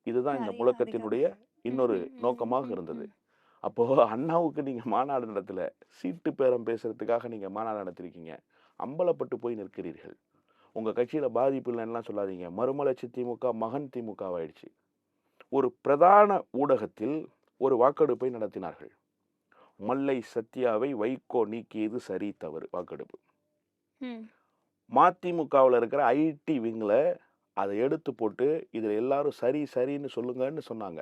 இதுதான் இந்த முழக்கத்தினுடைய அதிகம். இன்னொரு நோக்கமாக இருந்தது. ம். அப்போ அண்ணாவுக்கு நீங்க மாநாடு நடத்தல சீட்டு பேரம் பேசுறதுக்காக நீங்க மாநாடு நடத்திருக்கீங்க. அம்பலப்பட்டு போய் நிற்கிறீர்கள். உங்க கட்சியில பாதிப்பு இல்லைன்னா சொல்லாதீங்க. மறுமலர்ச்சி திமுக மகன் திமுக ஆயிடுச்சு ஒரு பிரதான ஊடகத்தில் ஒரு வாக்கெடுப்பை நடத்தினார்கள். மல்லை சத்யாவை வைகோ நீக்கியது சரி தவறு. வாக்கெடுப்பு. மதிமுகவில் இருக்கிற ஐடி விங்கில் அதை எடுத்து போட்டு இதில் எல்லாரும் சரி சரின்னு சொல்லுங்கன்னு சொன்னாங்க.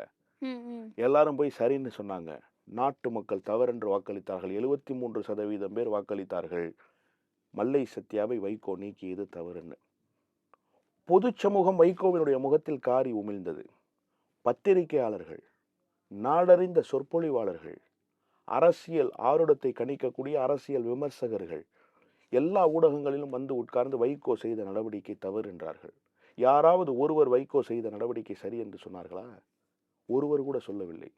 எல்லாரும் போய் சரின்னு சொன்னாங்க. நாட்டு மக்கள் தவறென்று வாக்களித்தார்கள். எழுபத்தி மூன்று சதவீதம் பேர் வாக்களித்தார்கள். மல்லை சத்யாவை வைகோ நீக்கியது தவறுன்னு. பொது சமூகம் வைகோவினுடைய முகத்தில் காரி உமிழ்ந்தது. பத்திரிகையாளர்கள் நாடறிந்த சொற்பொழிவாளர்கள் அரசியல் ஆருடத்தை கணிக்கக்கூடிய அரசியல் விமர்சகர்கள். எல்லா ஊடகங்களிலும் வந்து உட்கார்ந்து வைகோ செய்த நடவடிக்கை தவறு என்றார்கள் யாராவது ஒருவர் வைகோ செய்த நடவடிக்கை சரி என்று சொன்னார்களா? ஒருவர் கூட சொல்லவில்லை.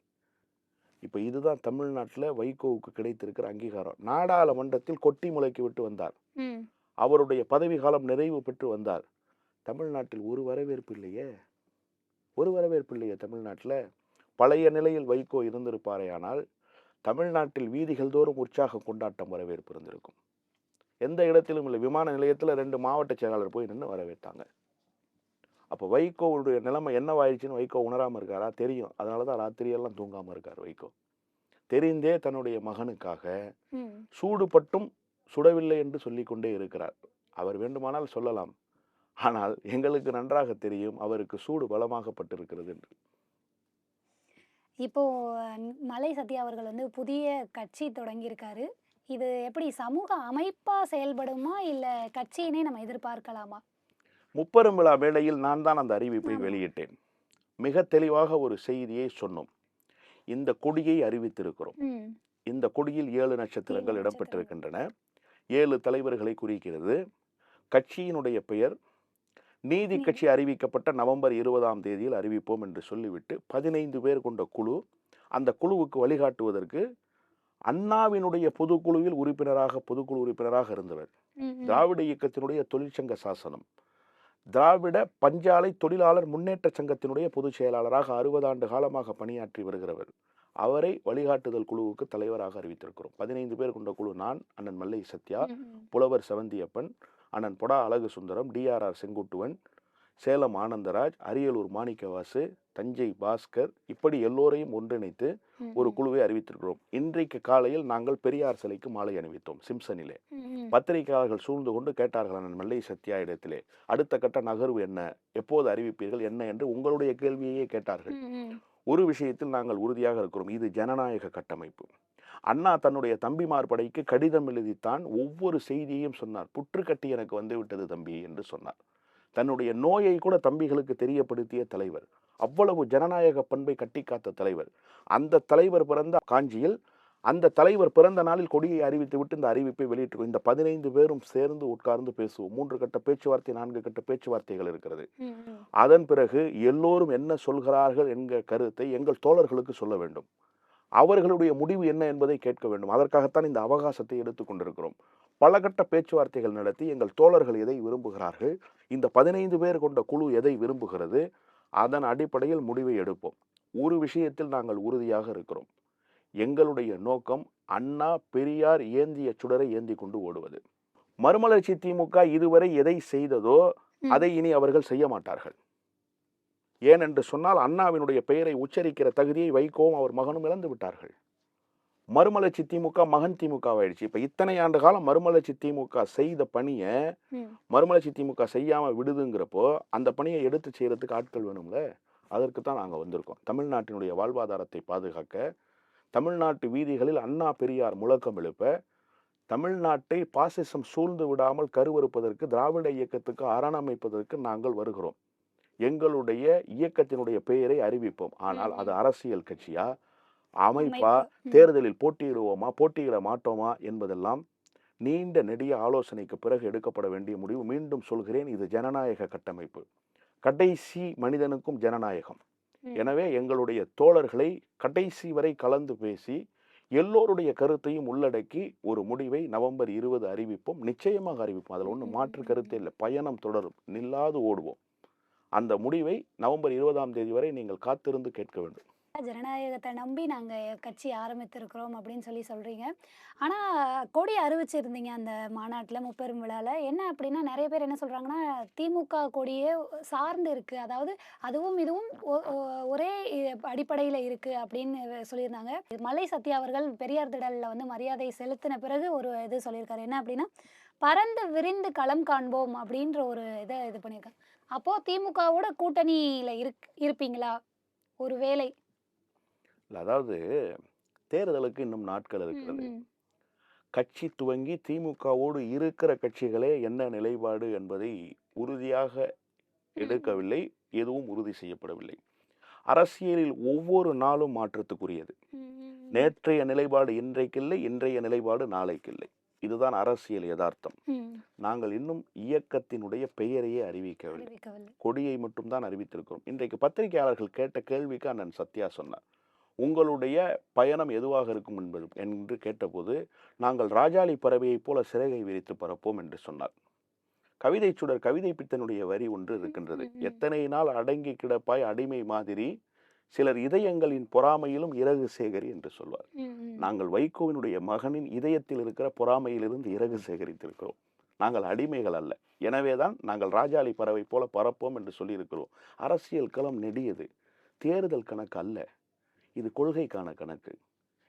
இப்போ இதுதான் தமிழ்நாட்டில் வைகோவுக்கு கிடைத்திருக்கிற அங்கீகாரம். நாடாளுமன்றத்தில் கொட்டி முளைக்கி விட்டு வந்தார். அவருடைய பதவி காலம் நிறைவு பெற்று வந்தார். தமிழ்நாட்டில் ஒரு வரவேற்பு இல்லையே? ஒரு வரவேற்பு இல்லையே தமிழ்நாட்டில்? பழைய நிலையில் வைகோ இருந்திருப்பாரேயானால் தமிழ்நாட்டில் வீதிகள் தோறும் உற்சாக கொண்டாட்டம் வரவேற்பு இருந்திருக்கும். எந்த இடத்திலும் இல்லை விமான நிலையத்தில் ரெண்டு மாவட்ட செயலாளர் போய் நின்று வரவேற்றாங்க. அப்போ வைகோவுடைய நிலைமை என்னவாயிடுச்சுன்னு வைகோ உணராமல் இருக்காரா? தெரியும். அதனால தான் ராத்திரியெல்லாம் தூங்காமல் இருக்கார் வைகோ. தெரிந்தே தன்னுடைய மகனுக்காக. சூடுபட்டும் சுடவில்லை என்று சொல்லிக்கொண்டே இருக்கிறார். அவர் வேண்டுமானால் சொல்லலாம். ஆனால் எங்களுக்கு நன்றாக தெரியும் அவருக்கு சூடு பலமாகப்பட்டிருக்கிறது என்று. இப்போ அஹ், மலை சத்யா அவர்கள் வந்து புதிய கட்சி தொடங்கியிருக்காரு. இது எப்படி சமூக அமைப்பா செயல்படுமா? இல்ல கட்சியினே நம்ம எதிர்பார்க்கலாமா? முப்பெரும் விழா வேளையில் நான் தான் அந்த அறிவிப்பை. வெளியிட்டேன். மிக தெளிவாக ஒரு செய்தியை சொன்னோம். இந்த கொடியை அறிவித்திருக்கிறோம். இந்த கொடியில் ஏழு நட்சத்திரங்கள். இடம்பெற்றிருக்கின்றன. ஏழு தலைவர்களை குறிக்கிறது. கட்சியினுடைய பெயர் நீதி. கட்சி அறிவிக்கப்பட்ட நவம்பர் இருபதாம் தேதியில் அறிவிப்போம் என்று சொல்லிவிட்டு பதினைந்து பேர் கொண்ட குழு அந்த குழுவுக்கு வழிகாட்டுவதற்கு அண்ணாவினுடைய பொதுக்குழுவில் உறுப்பினராக பொதுக்குழு உறுப்பினராக இருந்தவர். திராவிட இயக்கத்தினுடைய தொழிற்சங்க சாசனம் திராவிட பஞ்சாலை தொழிலாளர் முன்னேற்ற சங்கத்தினுடைய பொதுச் செயலாளராக அறுபது ஆண்டு காலமாக பணியாற்றி வருகிறவர் அவரை வழிகாட்டுதல் குழுவுக்கு தலைவராக அறிவித்திருக்கிறோம் பதினைந்து பேர் கொண்ட குழு நான் அண்ணன் மல்லை சத்யா. புலவர் செவந்தியப்பன் அண்ணன் பொடா அழகு சுந்தரம் டிஆர்ஆர் செங்குட்டுவன் சேலம் ஆனந்தராஜ் அரியலூர் மாணிக்கவாசு தஞ்சை பாஸ்கர் இப்படி எல்லோரையும் ஒன்றிணைத்து ஒரு குழுவை அறிவித்திருக்கிறோம். இன்றைக்கு காலையில் நாங்கள் பெரியார் சிலைக்கு மாலை அணிவித்தோம் சிம்சனிலே. பத்திரிகையாளர்கள் சூழ்ந்து கொண்டு கேட்டார்கள் அண்ணன் மல்லை சத்யா இடத்திலே அடுத்த கட்ட நகர்வு என்ன? எப்போது அறிவிப்பீர்கள்? என்ன? என்று உங்களுடைய கேள்வியையே கேட்டார்கள். ஒரு விஷயத்தில் நாங்கள் உறுதியாக இருக்கிறோம் இது ஜனநாயக கட்டமைப்பு. அண்ணா தன்னுடைய தம்பிமார் படைக்கு கடிதம் எழுதித்தான் ஒவ்வொரு செய்தியையும் சொன்னார். புற்றுக்கட்டி எனக்கு வந்து விட்டது தம்பி என்று சொன்னார். தன்னுடைய நோயை கூட தம்பிகளுக்கு தெரியப்படுத்திய தலைவர். அவ்வளவு ஜனநாயக பண்பை கட்டி காத்த தலைவர். அந்த தலைவர் பிறந்த காஞ்சியில் அந்த தலைவர் பிறந்த நாளில் கொடியை அறிவித்து விட்டு இந்த அறிவிப்பை வெளியிட்டிருக்கோம். இந்த பதினைந்து பேரும் சேர்ந்து உட்கார்ந்து பேசுவோம். மூன்று கட்ட பேச்சுவார்த்தை நான்கு கட்ட பேச்சுவார்த்தைகள் இருக்கிறது. அதன் பிறகு எல்லோரும் என்ன சொல்கிறார்கள் என்கிற கருத்தை எங்கள் தோழர்களுக்கு சொல்ல வேண்டும். அவர்களுடைய முடிவு என்ன என்பதை கேட்க வேண்டும். அதற்காகத்தான் இந்த அவகாசத்தை எடுத்துக் கொண்டிருக்கிறோம். பல கட்ட பேச்சுவார்த்தைகள் நடத்தி எங்கள் தோழர்கள் எதை விரும்புகிறார்கள்? இந்த பதினைந்து பேர் கொண்ட குழு எதை விரும்புகிறது? அதன் அடிப்படையில் முடிவை எடுப்போம். ஒரு விஷயத்தில் நாங்கள் உறுதியாக இருக்கிறோம். எங்களுடைய நோக்கம் அண்ணா பெரியார் ஏந்திய சுடரை ஏந்தி கொண்டு ஓடுவது. மறுமலர்ச்சி திமுக இதுவரை எதை செய்ததோ. அதை இனி அவர்கள் செய்ய மாட்டார்கள். ஏனென்று சொன்னால் அண்ணாவினுடைய பெயரை உச்சரிக்கிற தகுதியை வைகோவும் அவர் மகனும் இழந்து விட்டார்கள். மறுமலர்ச்சி திமுக மகன் திமுக ஆயிடுச்சு. இப்ப இத்தனை ஆண்டு காலம் மறுமலர்ச்சி திமுக செய்த பணியை. மறுமலர்ச்சி திமுக செய்யாம விடுதுங்கிறப்போ அந்த பணியை எடுத்து செய்யறதுக்கு ஆட்கள் வேணும்ல? அதற்கு தான் நாங்கள் வந்திருக்கோம். தமிழ்நாட்டினுடைய வாழ்வாதாரத்தை பாதுகாக்க தமிழ்நாட்டு வீதிகளில் அண்ணா பெரியார் முழக்கம் எழுப்ப தமிழ்நாட்டை பாசிசம் சூழ்ந்து விடாமல் கருவறுப்பதற்கு திராவிட இயக்கத்துக்கு அரணமைப்பதற்கு நாங்கள் வருகிறோம். எங்களுடைய இயக்கத்தினுடைய பெயரை அறிவிப்போம். ஆனால் அது அரசியல் கட்சியா? அமைப்பா. தேர்தலில் போட்டியிடுவோமா? போட்டியிட மாட்டோமா? என்பதெல்லாம் நீண்ட நெடிய ஆலோசனைக்கு பிறகு எடுக்கப்பட வேண்டிய முடிவு. மீண்டும் சொல்கிறேன் இது ஜனநாயக கட்டமைப்பு. கடைசி மனிதனுக்கும் ஜனநாயகம். எனவே எங்களுடைய தோழர்களை கடைசி வரை கலந்து பேசி எல்லோருடைய கருத்தையும் உள்ளடக்கி ஒரு முடிவை நவம்பர் இருபது அறிவிப்போம். நிச்சயமாக அறிவிப்போம். அதில் ஒன்றும் மாற்று கருத்தே இல்லை. பயணம் தொடரும். நில்லாது ஓடுவோம். அந்த முடிவை நவம்பர் இருபதாம் தேதி வரை நீங்கள் காத்திருந்து கேட்க வேண்டும். ஜனநாயகத்தை நம்பி நாங்கள் கட்சி ஆரம்பித்திருக்கிறோம் அப்படின்னு சொல்லி சொல்கிறீங்க ஆனால் கொடி அறிவிச்சிருந்தீங்க அந்த மாநாட்டில் முப்பெரும் விழாவில் என்ன அப்படின்னா நிறைய பேர் என்ன சொல்கிறாங்கன்னா திமுக கொடியே சார்ந்து இருக்குது அதாவது அதுவும் இதுவும் ஒ- ஒரே அடிப்படையில் இருக்குது அப்படின்னு சொல்லியிருந்தாங்க. மலை சத்யா அவர்கள் பெரியார் திடலில் வந்து மரியாதை செலுத்தின பிறகு ஒரு இது சொல்லியிருக்காரு. என்ன அப்படின்னா பறந்து விரிந்து களம் காண்போம் அப்படின்ற ஒரு இதை இது பண்ணியிருக்காங்க. அப்போ திமுகவோட கூட்டணியில இருக் இருப்பீங்களா? ஒரு வேலை இல்ல, அதாவது தேர்தலுக்கு இன்னும் நாட்கள் இருக்கிறது. கட்சி துவங்கி திமுகவோடு இருக்கிற கட்சிகளே என்ன நிலைப்பாடு என்பதை உறுதியாக எடுக்கவில்லை எதுவும் உறுதி செய்யப்படவில்லை. அரசியலில் ஒவ்வொரு நாளும் மாற்றத்துக்குரியது. நேற்றைய நிலைப்பாடு இன்றைக்கில்லை இன்றைய நிலைப்பாடு நாளைக்கில்லை. இதுதான் அரசியல் யதார்த்தம். நாங்கள் இன்னும் இயக்கத்தினுடைய பெயரையே அறிவிக்கவில்லை. கொடியை மட்டும்தான் அறிவித்திருக்கிறோம். இன்றைக்கு பத்திரிகையாளர்கள் கேட்ட கேள்விக்கு அண்ணன் சத்யா சொன்னார். உங்களுடைய பயணம் எதுவாக இருக்கும் என்பது என்று கேட்டபோது நாங்கள் ராஜாளி பறவையைப் போல சிறகை விரித்து பறப்போம் என்று சொன்னார். கவிதை சுடர் கவிதை பித்தனுடைய வரி ஒன்று இருக்கின்றது. எத்தனை நாள் அடங்கி கிடப்பாய் அடிமை மாதிரி சிலர் இதயங்களின் பொறாமையிலும் இறகு சேகரி என்று சொல்வார். நாங்கள் வைகோவினுடைய மகனின் இதயத்தில் இருக்கிற பொறாமையிலிருந்து இறகு சேகரித்திருக்கிறோம். நாங்கள் அடிமைகள் அல்ல. எனவேதான் நாங்கள் ராஜாளி பறவை போல பறப்போம் என்று சொல்லியிருக்கிறோம். அரசியல் களம் நெடியது. தேர்தல் கணக்கு அல்ல. இது கொள்கைக்கான கணக்கு.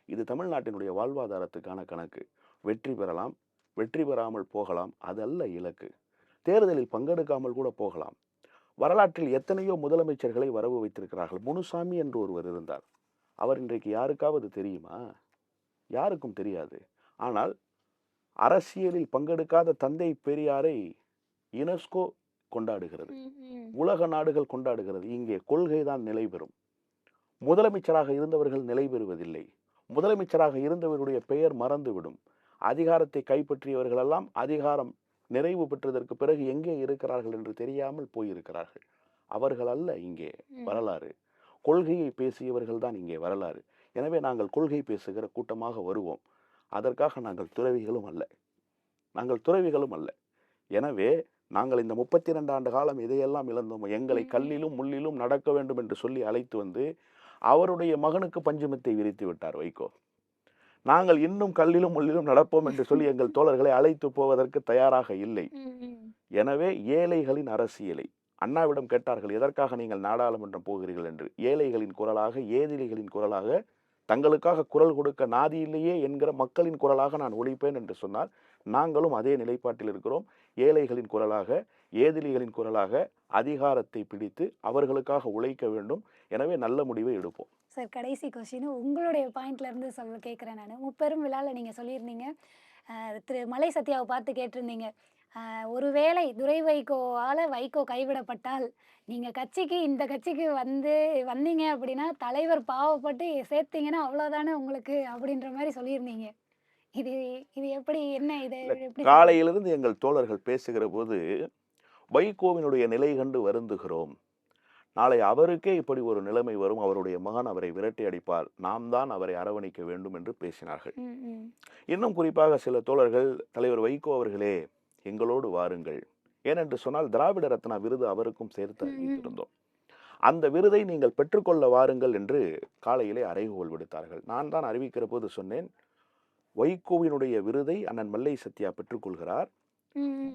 இது தமிழ்நாட்டினுடைய வாழ்வாதாரத்துக்கான கணக்கு. வெற்றி பெறலாம். வெற்றி பெறாமல் போகலாம். அதல்ல இலக்கு. தேர்தலில் பங்கெடுக்காமல் கூட போகலாம். வரலாற்றில் எத்தனையோ முதலமைச்சர்களை வரவு வைத்திருக்கிறார்கள். முனுசாமி என்று ஒருவர் இருந்தார். அவர் இன்றைக்கு யாருக்காவது தெரியுமா? யாருக்கும் தெரியாது. ஆனால் அரசியலில் பங்கெடுக்காத தந்தை பெரியாரை யுனெஸ்கோ கொண்டாடுகிறது. உலக நாடுகள் கொண்டாடுகிறது. இங்கே கொள்கைதான் நிலை பெறும். முதலமைச்சராக இருந்தவர்கள் நிலை பெறுவதில்லை. முதலமைச்சராக இருந்தவருடைய பெயர் மறந்துவிடும். அதிகாரத்தை கைப்பற்றியவர்களெல்லாம் அதிகாரம் நிறைவு பெற்றதற்கு பிறகு எங்கே இருக்கிறார்கள் என்று தெரியாமல் போயிருக்கிறார்கள். அவர்கள் அல்ல இங்கே. வரலாறு. கொள்கையை பேசியவர்கள் தான் இங்கே வரலாறு. எனவே நாங்கள் கொள்கை பேசுகிற கூட்டமாக வருவோம். அதற்காக நாங்கள் துறவிகளும் அல்ல. நாங்கள் துறவிகளும் அல்ல. எனவே நாங்கள் இந்த முப்பத்தி ரெண்டு ஆண்டு காலம் இதையெல்லாம் இழந்தோம் எங்களை. கல்லிலும் முள்ளிலும் நடக்க வேண்டும் என்று சொல்லி அழைத்து வந்து அவருடைய மகனுக்கு பஞ்சுமத்தை விரித்து விட்டார் வைகோ. நாங்கள் இன்னும் கல்லிலும் முள்ளிலும் நடப்போம் என்று சொல்லி எங்கள் தோழர்களை அழைத்து போவதற்கு தயாராக இல்லை. எனவே ஏழைகளின் அரசியலை அண்ணாவிடம் கேட்டார்கள் எதற்காக நீங்கள் நாடாளுமன்றம் போகிறீர்கள்? என்று. ஏழைகளின் குரலாக ஏதிலிகளின் குரலாக தங்களுக்காக குரல் கொடுக்க நாதி இல்லையே என்கிற மக்களின் குரலாக நான் ஒழிப்பேன் என்று சொன்னார் நாங்களும் அதே நிலைப்பாட்டில் இருக்கிறோம். ஏழைகளின் குரலாக ஏதிலிகளின் குரலாக அதிகாரத்தை பிடித்து அவர்களுக்காக உழைக்க வேண்டும். எனவே நல்ல முடிவை எடுப்போம். சார் கடைசி கொஸ்டின் உங்களுடைய பாயிண்ட்ல இருந்து சொல்ல கேட்குறேன் நான். முப்பெரும் விழாவில் நீங்கள் சொல்லியிருந்தீங்க. திரு. மலை சத்யாவை பார்த்து கேட்டிருந்தீங்க. ஒருவேளை துரை வைகோவால வைகோ கைவிடப்பட்டால் நீங்கள் கட்சிக்கு இந்த கட்சிக்கு வந்து வந்தீங்க அப்படின்னா தலைவர் பாவப்பட்டு சேர்த்தீங்கன்னா அவ்வளோதானே உங்களுக்கு அப்படின்ற மாதிரி சொல்லியிருந்தீங்க. இது இது எப்படி என்ன இது எப்படி காலையிலிருந்து எங்கள் தோழர்கள் பேசுகிற போது வைகோவினுடைய நிலை கண்டு வருந்துகிறோம். நாளை அவருக்கே இப்படி ஒரு நிலைமை வரும். அவருடைய மகன் அவரை விரட்டி அடிப்பார். நாம் தான் அவரை அரவணைக்க வேண்டும் என்று பேசினார்கள். இன்னும் குறிப்பாக சில தோழர்கள் தலைவர் வைகோ அவர்களே எங்களோடு வாருங்கள். ஏனென்று சொன்னால் திராவிட ரத்னா விருது அவருக்கும் சேர்த்து. அறிவித்திருந்தோம் அந்த விருதை நீங்கள் பெற்றுக்கொள்ள வாருங்கள் என்று காலையிலே அறைகோல் விடுத்தார்கள். நான் தான் அறிவிக்கிற போது சொன்னேன் வைகோவினுடைய விருதை அண்ணன் மல்லை சத்யா பெற்றுக்கொள்கிறார்.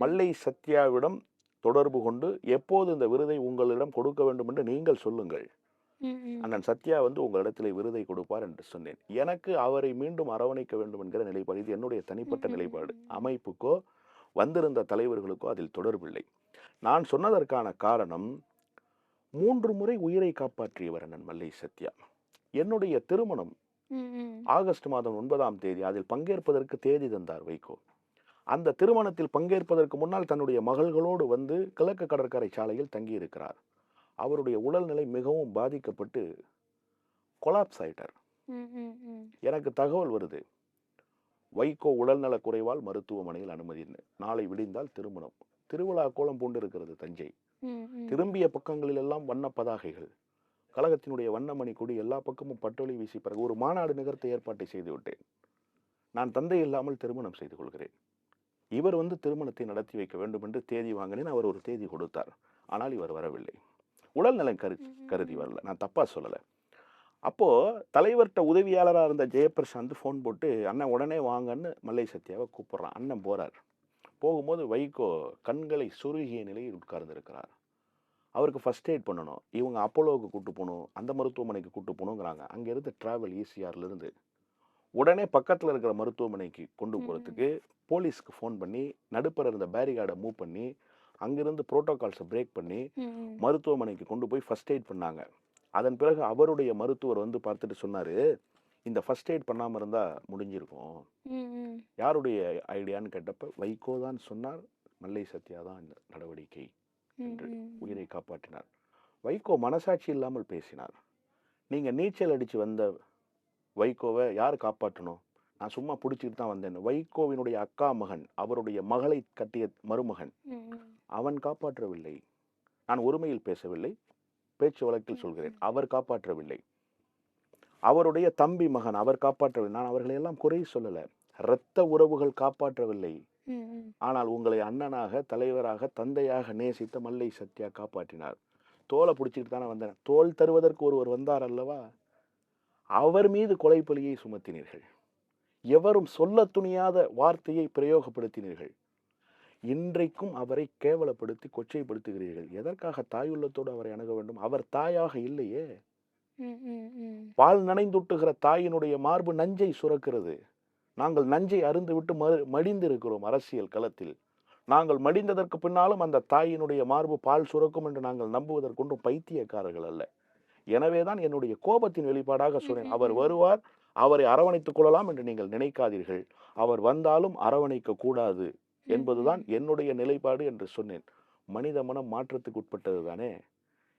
மல்லை சத்யாவிடம் தொடர்பு கொண்டு எப்போது இந்த விருதை உங்களிடம் கொடுக்க வேண்டும் என்று நீங்கள் சொல்லுங்கள். அண்ணன் சத்யா வந்து உங்களிடத்திலே விருதை கொடுப்பார் என்று சொன்னேன் எனக்கு அவரை மீண்டும் அரவணைக்க வேண்டும் என்கிற நிலைப்பாடு இது என்னுடைய தனிப்பட்ட நிலைப்பாடு. அமைப்புக்கோ வந்திருந்த தலைவர்களுக்கோ அதில் தொடர்பில்லை நான் சொன்னதற்கான காரணம் மூன்று முறை உயிரை காப்பாற்றியவர் அண்ணன் மல்லை சத்யா என்னுடைய திருமணம். ஆகஸ்ட் மாதம் ஒன்பதாம் தேதி அதில் பங்கேற்பதற்கு தேதி தந்தார் வைகோ அந்த திருமணத்தில் பங்கேற்பதற்கு முன்னால் தன்னுடைய மகள்களோடு வந்து கிழக்கு கடற்கரை சாலையில் தங்கியிருக்கிறார். அவருடைய உடல்நிலை மிகவும் பாதிக்கப்பட்டு கொலாப்ஸ் ஆயிட்டார். எனக்கு தகவல் வருது. வைகோ உடல்நலக் குறைவால் மருத்துவமனையில் அனுமதின்னு நாளை விடிந்தால் திருமணம். திருவிழா கோலம் பூண்டு இருக்கிறது தஞ்சை. திரும்பிய பக்கங்களில் எல்லாம் வண்ண பதாகைகள். கழகத்தினுடைய வண்ணமணி கொடி எல்லா பக்கமும் பட்டொலி வீசி பிறகு ஒரு மாநாடு நிகழ்த்த ஏற்பாட்டை செய்து விட்டேன். நான் தந்தை இல்லாமல் திருமணம் செய்து கொள்கிறேன். இவர் வந்து திருமணத்தை நடத்தி வைக்க வேண்டும் என்று தேதி வாங்கினேன். அவர் ஒரு தேதி கொடுத்தார். ஆனால் இவர் வரவில்லை. உடல்நலம் கரு கருதி. வரல. நான் தப்பா சொல்லலை. அப்போ தலைவர்கிட்ட உதவியாளராக இருந்த ஜெயபிரசாந்த் ஃபோன் போட்டு அண்ணன் உடனே வாங்கன்னு மல்லை சத்யாவை கூப்பிடுறான். அண்ணன் போறார். போகும்போது வைகோ கண்களை சுருகிய நிலையில் உட்கார்ந்திருக்கிறார். அவருக்கு ஃபர்ஸ்ட் எய்ட் பண்ணணும். இவங்க அப்போலோவுக்கு கூட்டு போகணும். அந்த மருத்துவமனைக்கு கூட்டு போகணுங்கிறாங்க. அங்கேருந்து ட்ராவல் இருந்து உடனே பக்கத்தில் இருக்கிற மருத்துவமனைக்கு கொண்டு. போகிறதுக்கு போலீஸ்க்கு ஃபோன் பண்ணி நடுப்புற இருந்த பேரிகார்டை மூவ் பண்ணி அங்கிருந்து ப்ரோட்டோகால்ஸை பிரேக் பண்ணி. மருத்துவமனைக்கு கொண்டு போய் ஃபர்ஸ்ட் எய்ட் பண்ணாங்க அதன் பிறகு அவருடைய மருத்துவர் வந்து பார்த்துட்டு சொன்னார் இந்த ஃபர்ஸ்ட் எய்ட் பண்ணாமல் இருந்தால் முடிஞ்சிருக்கும். யாருடைய ஐடியான்னு கேட்டப்ப வைகோ தான் சொன்னார் மல்லை சத்யா தான் இந்த நடவடிக்கை என்று. உயிரை காப்பாற்றினார் வைகோ மனசாட்சி இல்லாமல் பேசினார் நீங்கள் நீச்சல் அடித்து வந்த வைகோவை யார் காப்பாற்றணும்? நான் சும்மா பிடிச்சிட்டு தான் வந்தேன் வைகோவினுடைய அக்கா மகன் அவருடைய மகளை கட்டிய மருமகன். அவன் காப்பாற்றவில்லை. நான் ஒருமையில் பேசவில்லை. பேச்சு வழக்கில் சொல்கிறேன். அவர் காப்பாற்றவில்லை. அவருடைய தம்பி மகன் அவர் காப்பாற்றவில்லை. நான் அவர்களை எல்லாம் குறை சொல்லல. இரத்த உறவுகள் காப்பாற்றவில்லை. ஆனால் உங்களை அண்ணனாக தலைவராக தந்தையாக நேசித்த மல்லை சத்யா காப்பாற்றினார். தோலை பிடிச்சிட்டு தானே வந்தேன். தோல் தருவதற்கு ஒருவர் வந்தார் அல்லவா? அவர் மீது கொலைப்பலியை சுமத்தினீர்கள். எவரும் சொல்ல துணியாத வார்த்தையை பிரயோகப்படுத்தினீர்கள். இன்றைக்கும் அவரை கேவலப்படுத்தி கொச்சைப்படுத்துகிறீர்கள். எதற்காக தாயுள்ளத்தோடு அவரை அணுக வேண்டும்? அவர் தாயாக இல்லையே. பால் நனைந்துட்டுகிற தாயினுடைய மார்பு நஞ்சை சுரக்கிறது. நாங்கள் நஞ்சை அருந்துவிட்டு மறு மடிந்திருக்கிறோம் அரசியல் களத்தில். நாங்கள் மடிந்ததற்கு பின்னாலும் அந்த தாயினுடைய மார்பு பால் சுரக்கும் என்று நாங்கள் நம்புவதற்கொன்றும் பைத்தியக்காரர்கள் அல்ல. எனவேதான் என்னுடைய கோபத்தின் வெளிப்பாடாக சொன்னேன். அவர் வருவார் அவரை அரவணைத்துக் கொள்ளலாம் என்று நீங்கள் நினைக்காதீர்கள். அவர் வந்தாலும் அரவணைக்க கூடாது என்பதுதான் என்னுடைய நிலைப்பாடு என்று சொன்னேன். மனித மனம் மாற்றத்துக்கு உட்பட்டது தானே?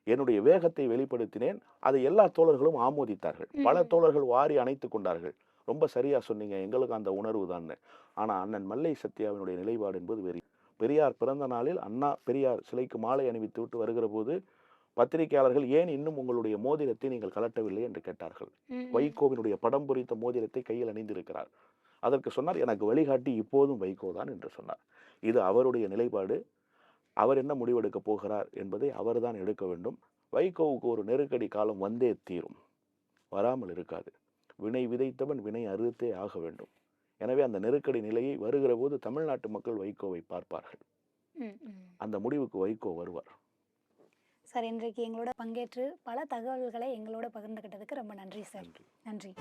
என்னுடைய வேகத்தை வெளிப்படுத்தினேன். அதை எல்லா தோழர்களும் ஆமோதித்தார்கள். பல. தோழர்கள் வாரி அணைத்து கொண்டார்கள். ரொம்ப சரியா சொன்னீங்க. எங்களுக்கு அந்த உணர்வு தான். ஆனா அண்ணன் மல்லை சத்யாவினுடைய நிலைப்பாடு என்பது வெறி. பெரியார் பிறந்த நாளில் அண்ணா பெரியார் சிலைக்கு மாலை அணிவித்து விட்டு வருகிற போது பத்திரிகையாளர்கள் ஏன் இன்னும் உங்களுடைய மோதிரத்தை நீங்கள் கலட்டவில்லை என்று கேட்டார்கள். வைகோவினுடைய படம் பொறித்த மோதிரத்தை கையில் அணிந்திருக்கிறார். அதற்கு சொன்னார் எனக்கு வழிகாட்டி இப்போதும் வைகோ தான் என்று சொன்னார். இது அவருடைய நிலைப்பாடு. அவர் என்ன முடிவெடுக்க போகிறார் என்பதை அவர்தான் எடுக்க வேண்டும். வைகோவுக்கு ஒரு நெருக்கடி காலம் வந்தே தீரும். வராமல் இருக்காது. வினை விதைத்தவன் வினை அறுத்தே ஆக வேண்டும். எனவே அந்த நெருக்கடி நிலையை வருகிற போது தமிழ்நாட்டு மக்கள் வைகோவை பார்ப்பார்கள். அந்த முடிவுக்கு வைகோ வருவார். சார் இன்றைக்கு எங்களோட பங்கேற்று பல தகவல்களை எங்களோட பகிர்ந்துக்கிட்டதுக்கு ரொம்ப நன்றி சார். நன்றி.